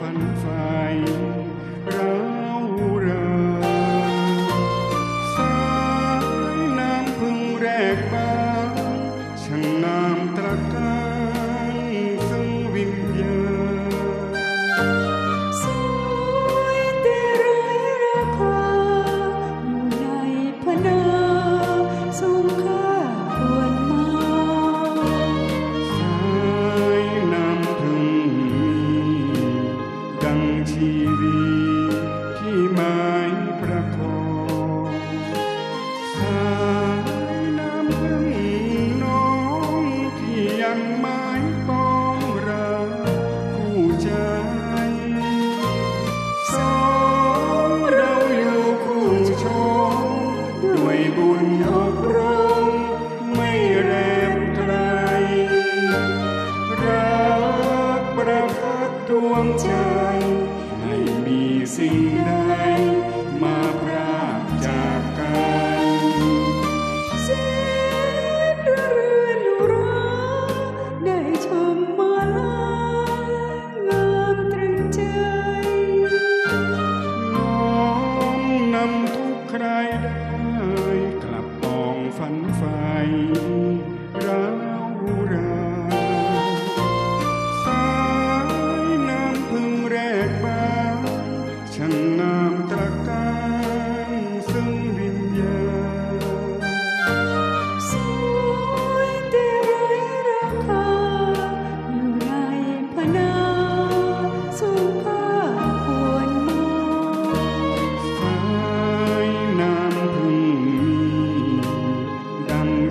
orphans. วงใจ ให้มีสิ่งใดมาพรากจากกันเสียงเรือนร้องได้ชมมาลางามตรึงใจน้องนำทุกใครได้กลับปองฝันไฟร้าวราว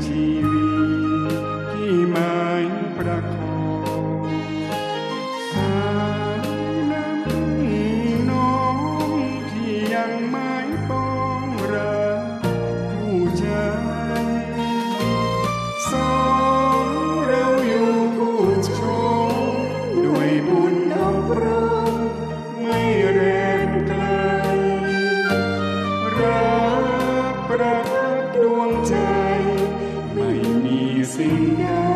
de see.